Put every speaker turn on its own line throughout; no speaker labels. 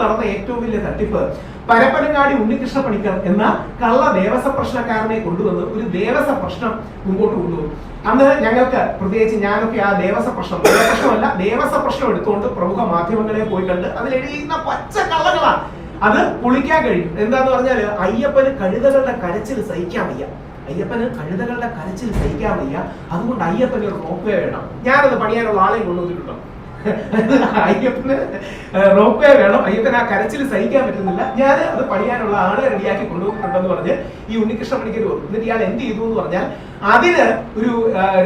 നടന്ന ഏറ്റവും വലിയ തട്ടിപ്പ് പരപ്പനങ്ങാടി ഉണ്ണികൃഷ്ണ പണിക്കർ എന്ന കള്ള ദേവസ്വ പ്രശ്നക്കാരനെ കൊണ്ടുവന്ന് ഒരു ദേവസ്വ പ്രശ്നം മുമ്പോട്ട് കൊണ്ടുവന്നു. അന്ന് ഞങ്ങൾക്ക് പ്രത്യേകിച്ച് ഞാനൊക്കെ ആ ദേവസ്വ പ്രശ്നം പ്രശ്നമല്ല ദേവസ്വ പ്രശ്നം എടുത്തുകൊണ്ട് പ്രമുഖ മാധ്യമങ്ങളെ പോയി കണ്ട് അതിൽ എഴുതിയിരുന്ന പച്ച കള്ളകളാണ്. അത് പൊളിക്കാൻ കഴിയും. എന്താന്ന് പറഞ്ഞാൽ അയ്യപ്പന് കഴുതകളുടെ കരച്ചിൽ സഹിക്കാൻ വയ്യ. അയ്യപ്പന് കഴുതകളുടെ കരച്ചിൽ സഹിക്കാൻ വയ്യ. അതുകൊണ്ട് അയ്യപ്പന് ഒരു റോപ്പ് വേണം. ഞാനത് പണിയാനുള്ള ആളെ കൊണ്ടുവന്നിട്ടുണ്ടോ. അയ്യപ്പന് റോപ്പ് വേ വേണം. അയ്യപ്പന് ആ കരച്ചിൽ സഹിക്കാൻ പറ്റുന്നില്ല. ഞാൻ അത് പണിയാനുള്ള ആളെ റെഡിയാക്കി കൊണ്ടുവന്നിട്ടുണ്ടെന്ന് പറഞ്ഞ് ഈ ഉണ്ണികൃഷ്ണ പണിക്കർ എന്നിട്ട് ഇയാൾ എന്ത് ചെയ്തു എന്ന് പറഞ്ഞാൽ അതിന് ഒരു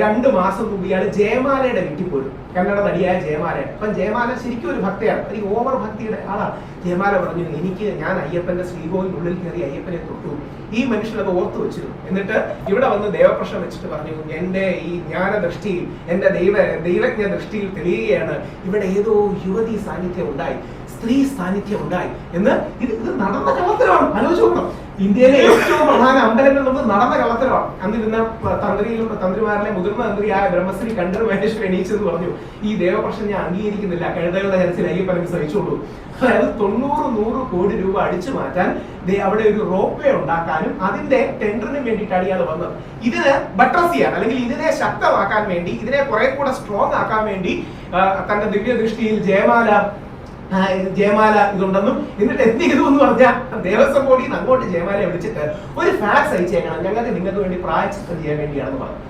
രണ്ട് മാസം മുമ്പ് ഇയാൾ ജയമാലയുടെ വീട്ടിൽ പോരും. കന്നഡ നടിയായ ജയമാല. അപ്പൊ ജയമാല ശരിക്കും ഒരു ഭക്തയാണ്. ഒരു ഓവർ ഭക്തിയുടെ ആളാണ്. ജയമാല പറഞ്ഞു എനിക്ക് ഞാൻ അയ്യപ്പന്റെ ശ്രീകോവിനുള്ളിൽ കയറി അയ്യപ്പനെ തൊട്ടു. ഈ മനുഷ്യനത് ഓർത്തു വെച്ചിരുന്നു. എന്നിട്ട് ഇവിടെ വന്ന് ദേവപ്രശ്നം വെച്ചിട്ട് പറഞ്ഞു എന്റെ ഈ ജ്ഞാന ദൃഷ്ടിയിൽ എന്റെ ദൈവ ദൈവജ്ഞ ദൃഷ്ടിയിൽ തെളിയുകയാണ്. ഇവിടെ ഏതോ യുവതി സാന്നിധ്യം ഉണ്ടായി. സ്ത്രീ സാന്നിധ്യം ഉണ്ടായി. എന്ന് ഇത് ഇത് നടന്ന കള്ളത്തരമാണ്. ആലോചിച്ച് ഇന്ത്യയിലെ ഏറ്റവും പ്രധാന അമ്പലങ്ങളിലൊന്ന് നടന്ന കള്ളത്തരമാണ്. അന്നിരുന്ന തന്ത്രിയിലും തന്ത്രിമാരിലെ മുതിർന്ന തന്ത്രിയായ ബ്രഹ്മശ്രീ കണ്ടർ മഹേഷ് എണീച്ചെന്ന് പറഞ്ഞു. ഈ ദേവപ്രശ്നം ഞാൻ അംഗീകരിക്കുന്നില്ല. കഴുതകളുടെ ഹരസിൽ അയ്യപ്പനം സഹിച്ചോളൂ. അതായത് തൊണ്ണൂറ് നൂറ് കോടി രൂപ അടിച്ചു മാറ്റാൻ അവിടെ ഒരു റോപ്പ് വേ ഉണ്ടാക്കാനും അതിന്റെ ടെൻഡറിന് വേണ്ടിയിട്ടാണ് ഇയാൾ വന്നത്. ഇതിന് ബട്രസ് ചെയ്യാൻ അല്ലെങ്കിൽ ഇതിനെ ശക്തമാക്കാൻ വേണ്ടി ഇതിനെ കുറെ കൂടെ സ്ട്രോങ് ആക്കാൻ വേണ്ടി തന്റെ ദിവ്യദൃഷ്ടിയിൽ ജയമാല ജയമാല ഇതുണ്ടെന്നും എന്നിട്ട് എന്ത് ചെയ്തു എന്ന് പറഞ്ഞാൽ ദേവസ്വം ബോർഡിൽ നിന്ന് അങ്ങോട്ട് ജയമാലയെ വിളിച്ചിട്ട് ഒരു ഫാക്സ് അയച്ചേക്കണം ഞങ്ങൾക്ക് നിങ്ങൾക്ക് വേണ്ടി പ്രായച്ചിത്തം ചെയ്യാൻ വേണ്ടിയാണെന്ന് പറഞ്ഞു.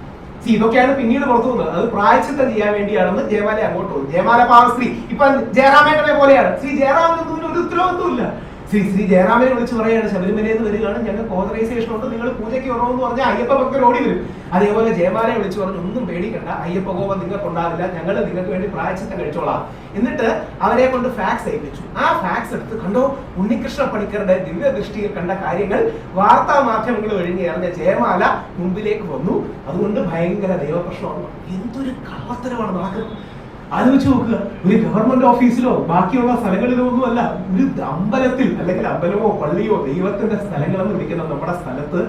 സി ഇതൊക്കെയാണ് പിന്നീട് പുറത്തു വന്നത്. അത് പ്രായച്ചിത്തം ചെയ്യാൻ വേണ്ടിയാണെന്ന് ജയമാല അങ്ങോട്ട് പോകും ജയമാല പാവ സ്ത്രീ ഇപ്പൊ ജയറാമേട്ടനെ പോലെയാണ്. ശ്രീ ഇതിന് ഒരു ഉത്തരവാദിത്വം ഇല്ല. ശ്രീ ശ്രീ ജയറാമനെ വിളിച്ച് പറയാണ് ശബരിമലയിൽ നിന്ന് വരികയാണ് ഞങ്ങൾക്ക് ഓതറൈസേഷൻ ഉണ്ട് നിങ്ങൾ പൂജയ്ക്ക് വരണമെന്ന് പറഞ്ഞാൽ അയ്യപ്പ ഭക്തർ ഓടി വരും. അതേപോലെ ജയമാലയെ വിളിച്ച് പറഞ്ഞു ഒന്നും പേടിക്കണ്ട അയ്യപ്പ കോപം നിങ്ങൾക്ക് ഉണ്ടാവില്ല ഞങ്ങൾ നിങ്ങൾക്ക് വേണ്ടി പ്രായച്ചിത്തം കഴിച്ചോളാം. എന്നിട്ട് അവരെ കൊണ്ട് ഫാക്സ് അയപ്പിച്ചു. ആ ഫാക്സ് എടുത്ത് കണ്ടോ ഉണ്ണികൃഷ്ണ പണിക്കരുടെ ദിവ്യദൃഷ്ടിയിൽ കണ്ട കാര്യങ്ങൾ വാർത്താ മാധ്യമങ്ങൾ ഒഴിഞ്ഞ് ഇറങ്ങിയ ജയമാല മുമ്പിലേക്ക് വന്നു. അതുകൊണ്ട് ഭയങ്കര ദൈവപ്രശ്നമാണ്. എന്തൊരു കള്ളത്തരമാണ് നടക്കുന്നത് ആലോചിച്ച് നോക്കുക. ഒരു ഗവൺമെന്റ് ഓഫീസിലോ ബാക്കിയുള്ള സ്ഥലങ്ങളിലോ ഒന്നും അല്ല ഒരു അമ്പലത്തിൽ അല്ലെങ്കിൽ അമ്പലമോ പള്ളിയോ ദൈവത്തിന്റെ സ്ഥലങ്ങളെന്ന് വിളിക്കുന്ന നമ്മുടെ സ്ഥലത്ത്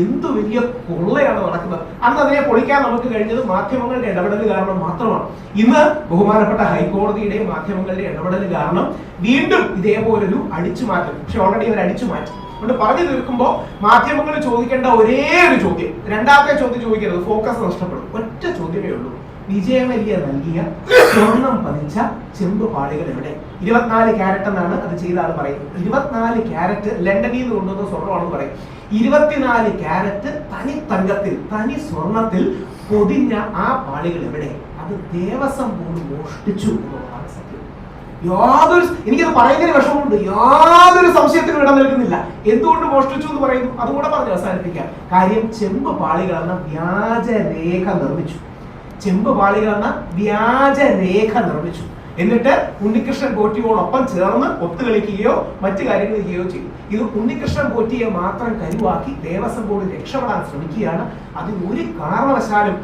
എന്ത് വലിയ കൊള്ളയാണ് നടക്കുന്നത്. അന്ന് അതിനെ പൊളിക്കാൻ നമുക്ക് കഴിഞ്ഞത് മാധ്യമങ്ങളുടെ ഇടപെടൽ കാരണം മാത്രമാണ്. ഇന്ന് ബഹുമാനപ്പെട്ട ഹൈക്കോടതിയുടെയും മാധ്യമങ്ങളുടെ ഇടപെടൽ കാരണം വീണ്ടും ഇതേപോലൊരു അടിച്ചുമാറ്റം. പക്ഷെ ഓൾറെഡി അവർ അടിച്ചുമാറ്റി. അതുകൊണ്ട് പറഞ്ഞു തീർക്കുമ്പോൾ മാധ്യമങ്ങൾ ചോദിക്കേണ്ട ഒരേ ഒരു ചോദ്യം. രണ്ടാമത്തെ ചോദ്യം ചോദിക്കരുത്. ഫോക്കസ് നഷ്ടപ്പെടും. ഒറ്റ ചോദ്യമേ ഉള്ളൂ. വിജയമല്യ നൽകിയ സ്വർണം പതിച്ച ചെമ്പ് പാളികൾ എവിടെ? ഇരുപത്തിനാല് ക്യാരറ്റ് എന്നാണ് അത് ചെയ്ത ആൾ പറയും. ഇരുപത്തിനാല് ക്യാരറ്റ് ലണ്ടനിൽ നിന്ന് കൊണ്ടുവന്ന സ്വർണമാണെന്ന് പറയും. ഇരുപത്തിനാല് ക്യാരറ്റ് തനി തങ്കത്തിൽ തനി സ്വർണത്തിൽ പൊതിഞ്ഞ ആ പാളികൾ എവിടെ? അത് ദേവസ്വം ബോർഡ് മോഷ്ടിച്ചു എന്നുള്ളതാണ് സത്യം. യാതൊരു എനിക്കത് പറയുന്നതിന് വിഷമമുണ്ട്. യാതൊരു സംശയത്തിനും ഇടം നൽകുന്നില്ല. എന്തുകൊണ്ട് മോഷ്ടിച്ചു എന്ന് പറയുന്നു? അതുകൂടെ പറഞ്ഞ് അവസാനിപ്പിക്കാം. കാര്യം ചെമ്പ് പാളികൾ എന്ന വ്യാജരേഖ നിർമ്മിച്ചു. ചെമ്പ് പാളികൾ എന്ന വ്യാജരേഖ നിർമ്മിച്ചു. എന്നിട്ട് ഉണ്ണികൃഷ്ണൻ പോറ്റിയോടൊപ്പം ചേർന്ന് ഒത്തുകളിക്കുകയോ മറ്റു കാര്യങ്ങൾ ചെയ്യുകയോ ചെയ്തു. ഇത് ഉണ്ണികൃഷ്ണൻ പോറ്റിയെ മാത്രം കരുവാക്കി ദേവസ്വം ബോർഡ് രക്ഷപ്പെടാൻ ശ്രമിക്കുകയാണ്. അതിന് ഒരു കാരണവശാലും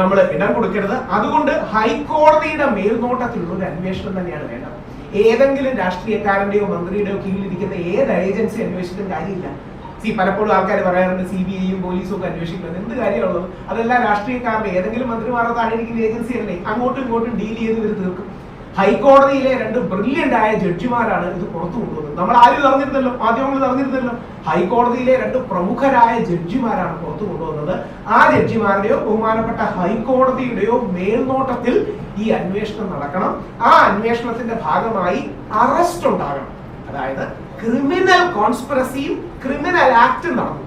നമ്മൾ ഇടം കൊടുക്കരുത്. അതുകൊണ്ട് ഹൈക്കോടതിയുടെ മേൽനോട്ടത്തിലുള്ള ഒരു അന്വേഷണം തന്നെയാണ് വേണ്ടത്. ഏതെങ്കിലും രാഷ്ട്രീയക്കാരന്റെയോ മന്ത്രിയുടെയോ കീഴിലിരിക്കുന്ന ഏത് ഏജൻസി അന്വേഷിച്ചിട്ടും കാര്യമില്ല. സി പലപ്പോഴും ആൾക്കാർ പറയാറുണ്ട് സി ബി ഐയും പോലീസും ഒക്കെ അന്വേഷിക്കുന്നത്. എന്ത് കാര്യമുള്ളത് അതെല്ലാം രാഷ്ട്രീയക്കാരുടെ ഏതെങ്കിലും മന്ത്രിമാരുടെ താഴെ ഇരിക്കുന്ന ഏജൻസി അല്ലേ അങ്ങോട്ടും ഇങ്ങോട്ടും ഡീൽ ചെയ്ത് ഇവർ തീർക്കും. ഹൈക്കോടതിയിലെ രണ്ട് ബ്രില്യന്റ് ആയ ജഡ്ജിമാരാണ് ഇത് പുറത്തു കൊണ്ടുവന്നത്. നമ്മൾ ആരും അറിഞ്ഞിരുന്നല്ലോ മാധ്യമങ്ങൾ അറിഞ്ഞിരുന്നല്ലോ. ഹൈക്കോടതിയിലെ രണ്ട് പ്രമുഖരായ ജഡ്ജിമാരാണ് പുറത്തു കൊണ്ടുവന്നത്. ആ ജഡ്ജിമാരുടെയോ ബഹുമാനപ്പെട്ട ഹൈക്കോടതിയുടെയോ മേൽനോട്ടത്തിൽ ഈ അന്വേഷണം നടക്കണം. ആ അന്വേഷണത്തിന്റെ ഭാഗമായി അറസ്റ്റ് ഉണ്ടാകണം. അതായത് ക്രിമിനൽ കോൺസ്പിറസിയും ക്രിമിനൽ ആക്ടും നടന്നു.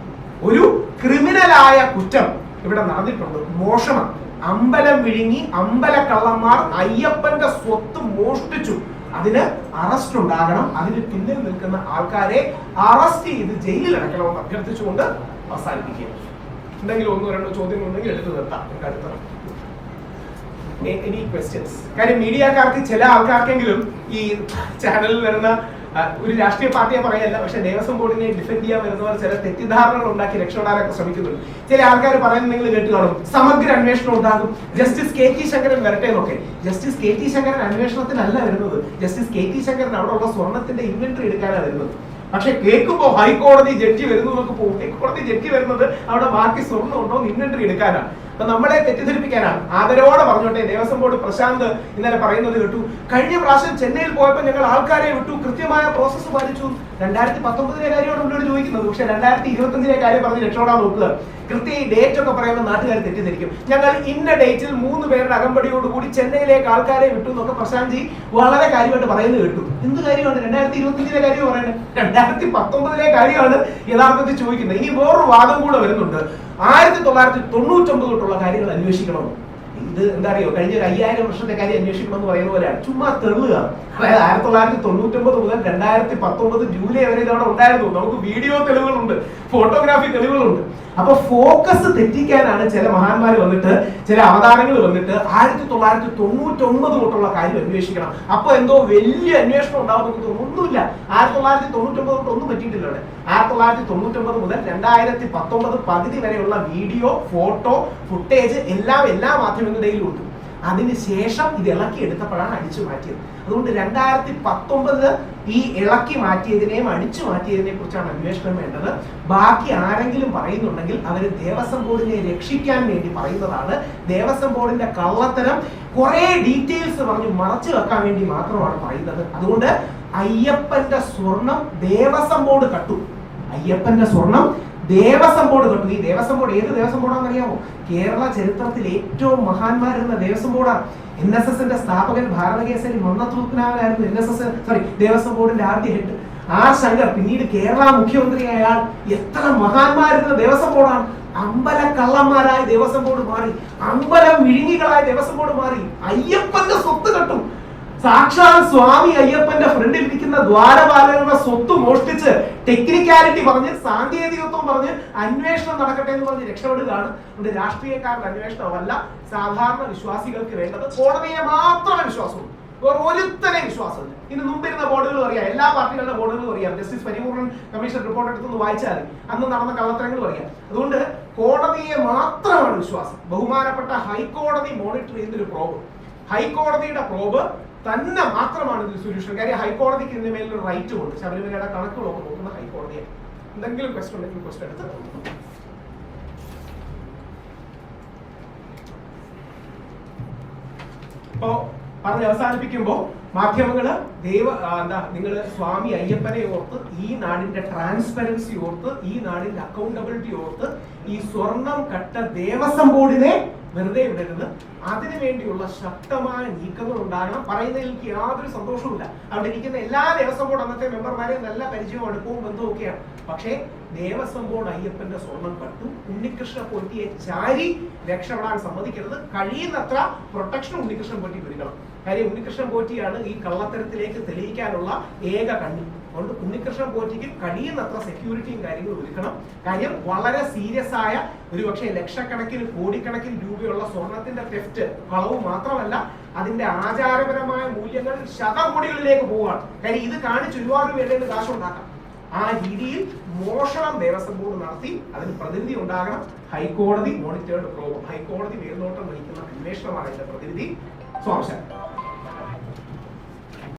ഒരു ക്രിമിനലായ കുറ്റം ഇവിടെ നടന്നിട്ടുണ്ട്. മോഷണം. അമ്പലം വിഴുങ്ങി അമ്പല കള്ളന്മാർ അയ്യപ്പന്റെ സ്വത്ത് മോഷ്ടിച്ചു. അതിന് അറസ്റ്റ് ഉണ്ടാകണം. അതിന് പിന്നിൽ നിൽക്കുന്ന ആൾക്കാരെ അറസ്റ്റ് ചെയ്ത് ജയിലിൽ അടക്കണമെന്ന് അഭ്യർത്ഥിച്ചുകൊണ്ട് അവസാനിപ്പിക്കുക എന്തെങ്കിലും ഒന്നോ രണ്ടോ ചോദ്യം ഉണ്ടെങ്കിൽ എടുത്തു നിർത്താം. നമുക്ക് അടുത്ത എനി ക്വസ്റ്റ്യൻസ് കാര്യം മീഡിയക്കാർക്ക് ചില ആൾക്കാർക്കെങ്കിലും ഈ ചാനലിൽ വരുന്ന ഒരു രാഷ്ട്രീയ പാർട്ടിയെ പറയല്ല പക്ഷെ ദേവസ്വം ബോർഡിനെ ഡിഫെൻഡ് ചെയ്യാൻ വരുന്നവർ ചില തെറ്റിദ്ധാരണകൾ ഉണ്ടാക്കി രക്ഷപ്പെടാനൊക്കെ ശ്രമിക്കുന്നുണ്ട്. ചില ആൾക്കാർ പറയുന്നത് നിങ്ങൾ കേട്ട് കാണും സമഗ്ര അന്വേഷണം ഉണ്ടാകും. ജസ്റ്റിസ് കെ ടി ശങ്കരൻ വരട്ടെ എന്നൊക്കെ. ജസ്റ്റിസ് കെ ടി ശങ്കരൻ അന്വേഷണത്തിനല്ല വരുന്നത്. ജസ്റ്റിസ് കെ ടി ശങ്കരൻ അവിടെ ഉള്ള സ്വർണത്തിന്റെ ഇൻവെന്ററി എടുക്കാനാണ് വരുന്നത്. പക്ഷെ കേൾക്കുമ്പോ ഹൈക്കോടതി ജഡ്ജി വരുന്നു എന്നൊക്കെ പോകും ഹൈക്കോടതി ജഡ്ജി വരുന്നത് അവിടെ ബാക്കി സ്വർണം ഉണ്ടോ ഇൻവെന്ററി എടുക്കാനാണ് അപ്പൊ നമ്മളെ തെറ്റിദ്ധരിപ്പിക്കാനാണ്. ആദരവോടെ പറഞ്ഞോട്ടെ ദേവസ്വം ബോർഡ് പ്രശാന്ത് ഇന്നലെ പറയുന്നത് കേട്ടു. കഴിഞ്ഞ പ്രാവശ്യം ചെന്നൈയിൽ പോയപ്പോൾ ഞങ്ങൾ ആൾക്കാരെ വിട്ടു. കൃത്യമായ പ്രോസസ്സ് പാലിച്ചു. രണ്ടായിരത്തി പത്തൊമ്പതിലെ കാര്യമാണ് ഉള്ളവർ ചോദിക്കുന്നത്. പക്ഷെ രണ്ടായിരത്തി ഇരുപത്തഞ്ചിലെ കാര്യം പറഞ്ഞ് രക്ഷപ്പെടാൻ നോക്കുക. കൃത്യ ഈ ഡേറ്റ് ഒക്കെ പറയുമ്പോൾ നാട്ടുകാർ തെറ്റിദ്ധരിക്കും. ഞങ്ങൾ ഇന്ന ഡേറ്റിൽ മൂന്ന് പേരുടെ അകമ്പടിയോടുകൂടി ചെന്നൈയിലേക്ക് ആൾക്കാരെ വിട്ടു എന്നൊക്കെ പ്രശാന്ത് ജി വളരെ കാര്യമായിട്ട് പറയുന്നത് കേട്ടു. എന്ത് കാര്യമാണ്? രണ്ടായിരത്തി ഇരുപത്തിയഞ്ചിലെ കാര്യം പറയുന്നത്. രണ്ടായിരത്തി പത്തൊമ്പതിലെ കാര്യമാണ് യഥാർത്ഥത്തിൽ ചോദിക്കുന്നത്. ഇനി വേറൊരു വാദം കൂടെ വരുന്നുണ്ട്. ആയിരത്തി തൊള്ളായിരത്തി തൊണ്ണൂറ്റൊമ്പത് തൊട്ടുള്ള കാര്യങ്ങൾ അന്വേഷിക്കണം. ഇത് എന്താ അറിയോ? കഴിഞ്ഞ ഒരു അയ്യായിരം വർഷത്തെ കാര്യം അന്വേഷിക്കണം എന്ന് പറയുന്ന പോലെയാണ്. ചുമ്മാ തെള്ളുക. അതായത് ആയിരത്തി തൊള്ളായിരത്തി തൊണ്ണൂറ്റൊമ്പത് മുതൽ രണ്ടായിരത്തി പത്തൊമ്പത് ജൂലൈ വരെ ഇതവിടെ ഉണ്ടായിരുന്നു. നമുക്ക് വീഡിയോ തെളിവുകളുണ്ട് ഫോട്ടോഗ്രാഫി തെളിവുകളുണ്ട്. അപ്പൊ ഫോക്കസ് തെറ്റിക്കാനാണ് ചില മഹാന്മാർ വന്നിട്ട് ചില അവതാരങ്ങൾ വന്നിട്ട് ആയിരത്തി തൊള്ളായിരത്തി തൊണ്ണൂറ്റി ഒമ്പത് തൊട്ടുള്ള കാര്യം അന്വേഷിക്കണം. അപ്പൊ എന്തോ വലിയ അന്വേഷണം ഉണ്ടാവുന്ന ഒന്നുമില്ല ആയിരത്തി തൊള്ളായിരത്തി തൊണ്ണൂറ്റൊമ്പത് തൊട്ട് ഒന്നും പറ്റിയിട്ടില്ല അവിടെ ആയിരത്തി തൊള്ളായിരത്തി തൊണ്ണൂറ്റി ഒമ്പത് മുതൽ രണ്ടായിരത്തി പത്തൊമ്പത് പകുതി വരെയുള്ള വീഡിയോ ഫോട്ടോ ഫുട്ടേജ് എല്ലാം എല്ലാ മാധ്യമങ്ങളുടെയിലും ഉണ്ട്. അതിനുശേഷം ഇത് ഇളക്കി എടുത്തപ്പോഴാണ് അടിച്ചു മാറ്റിയത്. അതുകൊണ്ട് രണ്ടായിരത്തി പത്തൊമ്പത് ഈ ഇളക്കി മാറ്റിയതിനെയും അടിച്ചു മാറ്റിയതിനെ കുറിച്ചാണ് അന്വേഷണം വേണ്ടത്. ബാക്കി ആരെങ്കിലും പറയുന്നുണ്ടെങ്കിൽ അവർ ദേവസ്വം ബോർഡിനെ രക്ഷിക്കാൻ വേണ്ടി പറയുന്നതാണ്. ദേവസ്വം ബോർഡിന്റെ കള്ളത്തരം കുറെ ഡീറ്റെയിൽസ് പറഞ്ഞ് മറച്ചു വെക്കാൻ വേണ്ടി മാത്രമാണ് പറയുന്നത്. അതുകൊണ്ട് അയ്യപ്പന്റെ സ്വർണം ദേവസ്വം ബോർഡ് കട്ടു. അയ്യപ്പന്റെ സ്വർണം ദേവസ്വം ബോർഡ് കണ്ടു ഈ ദേവസ്വം ബോർഡ് ഏത് ദേവസ്വം ബോർഡാണെന്ന് അറിയാമോ കേരള ചരിത്രത്തിൽ ഏറ്റവും മഹാന്മാരുന്ന ദേവസ്വം ബോർഡാണ് എൻ എസ് എസിന്റെ സ്ഥാപകൻ ഭാരതകേസരി മന്നത്തൂക്കനാവനായിരുന്നു N S S sorry Devaswom ബോർഡിന്റെ ആദ്യ ഹെഡ്. ആർ ശങ്കർ പിന്നീട് കേരള മുഖ്യമന്ത്രി അയാൾ എത്ര മഹാന്മാരുന്ന ദേവസ്വം ബോർഡാണ്. അമ്പല കള്ളന്മാരായ ദേവസ്വം ബോർഡ് മാറി. അമ്പലം വിഴുങ്ങികളായ ദേവസ്വം ബോർഡ് മാറി. അയ്യപ്പന്റെ സ്വത്ത് കെട്ടും. സാക്ഷാൽ സ്വാമി അയ്യപ്പന്റെ ഫ്രണ്ടിൽ ഇരിക്കുന്ന ദ്വാരപാലകരുടെ സ്വത്ത് മോഷ്ടിച്ച് ടെക്നിക്കാലിറ്റി പറഞ്ഞ് സാങ്കേതികത്വം പറഞ്ഞ് അന്വേഷണം നടക്കട്ടെ എന്ന് പറഞ്ഞ് രക്ഷപ്പെടുകയാണ് ഇവിടെ രാഷ്ട്രീയക്കാരുടെ അന്വേഷണമല്ല സാധാരണ വിശ്വാസികൾക്ക് വേണ്ടത്. കോടതിയെ മാത്രമേ വിശ്വാസമുള്ളൂ. വേറെ ഒരുത്തനെ വിശ്വാസമില്ല. ഇന്ന് മുമ്പിരുന്ന ബോർഡുകൾ അറിയാം. എല്ലാ പാർട്ടികളുടെ ബോർഡുകളും അറിയാം. ജസ്റ്റിസ് പരിപൂർണൻ കമ്മീഷൻ റിപ്പോർട്ട് എടുത്തൊന്ന് വായിച്ചാൽ അന്ന് നടന്ന കള്ളത്തരങ്ങളും അറിയാം. അതുകൊണ്ട് കോടതിയെ മാത്രമാണ് വിശ്വാസം. ബഹുമാനപ്പെട്ട ഹൈക്കോടതി മോണിറ്റർ ചെയ്യുന്നൊരു പ്രോബ് ഹൈക്കോടതിയുടെ പ്രോബ് തന്നെ മാത്രമാണ് ഇതിൽ സൊല്യൂഷൻ കാര്യം ഹൈക്കോടതിക്ക് ഇതിന്റെ മേലൊരു റൈറ്റ് ഉണ്ട്. ശബരിമലയുടെ കണക്കുകളൊക്കെ നോക്കുന്ന ഹൈക്കോടതിയാണ് എന്തെങ്കിലും ക്വസ്റ്റൻ ഉണ്ടെങ്കിൽ ക്വസ്റ്റൻ എടുത്ത് അപ്പോ പറഞ്ഞ് അവസാനിപ്പിക്കുമ്പോ മാധ്യമങ്ങൾ ദൈവ എന്താ നിങ്ങൾ സ്വാമി അയ്യപ്പനെ ഓർത്ത് ഈ നാടിന്റെ ട്രാൻസ്പെറൻസി ഓർത്ത് ഈ നാടിന്റെ അക്കൗണ്ടബിലിറ്റി ഓർത്ത് ഈ സ്വർണം കട്ട ദേവസ്വം ബോർഡിനെ വെറുതെ വിടരുത്. അതിനു വേണ്ടിയുള്ള ശക്തമായ നീക്കങ്ങൾ ഉണ്ടാകണം. പറയുന്നതിൽ എനിക്ക് യാതൊരു സന്തോഷവുമില്ല. അവിടെ ഇരിക്കുന്ന എല്ലാ ദേവസ്വം ബോർഡ് അന്നത്തെ മെമ്പർമാരെ നല്ല പരിചയവും അടുപ്പവും ബന്ധവും പക്ഷേ ദേവസ്വം ബോർഡ് അയ്യപ്പന്റെ സ്വർണം കട്ടു. ഉണ്ണികൃഷ്ണ പൊട്ടിയെ ചാരി രക്ഷപ്പെടാൻ സമ്മതിക്കരുത്. കഴിയുന്നത്ര പ്രൊട്ടക്ഷൻ ഉണ്ണികൃഷ്ണൻ പൊട്ടി ഒരുക്കണം കാര്യം ഉണ്ണികൃഷ്ണൻ പോറ്റിയാണ് ഈ കള്ളത്തരത്തിലേക്ക് തെളിയിക്കാനുള്ള ഏക കണ്ണി. അതുകൊണ്ട് ഉണ്ണികൃഷ്ണൻ പോറ്റിക്ക് കഴിയുന്നത്ര സെക്യൂരിറ്റിയും കാര്യങ്ങളും ഒരുക്കണം. കാര്യം വളരെ സീരിയസ് ആയ ഒരു പക്ഷേ ലക്ഷക്കണക്കിന് കോടിക്കണക്കിന് രൂപയുള്ള സ്വർണത്തിന്റെ തെഫ്റ്റ് കളവ് മാത്രമല്ല അതിന്റെ ആചാരപരമായ മൂല്യങ്ങൾ ശതകോടികളിലേക്ക് പോവാണ് കാര്യം ഇത് കാണിച്ച് ഒരുപാട് പേരുടെ കാശുണ്ടാക്കാം. ആ രീതിയിൽ മോഷണം ദേവസ്വം ബോർഡ് നടത്തി അതിന് പ്രതിനിധി ഉണ്ടാകണം. ഹൈക്കോടതി മോണിറ്റേർഡ് പ്രോബ് ഹൈക്കോടതി മേൽനോട്ടം വഹിക്കുന്ന അന്വേഷണമാണ് ഇതിന്റെ പ്രതിനിധി. സ്വാംശം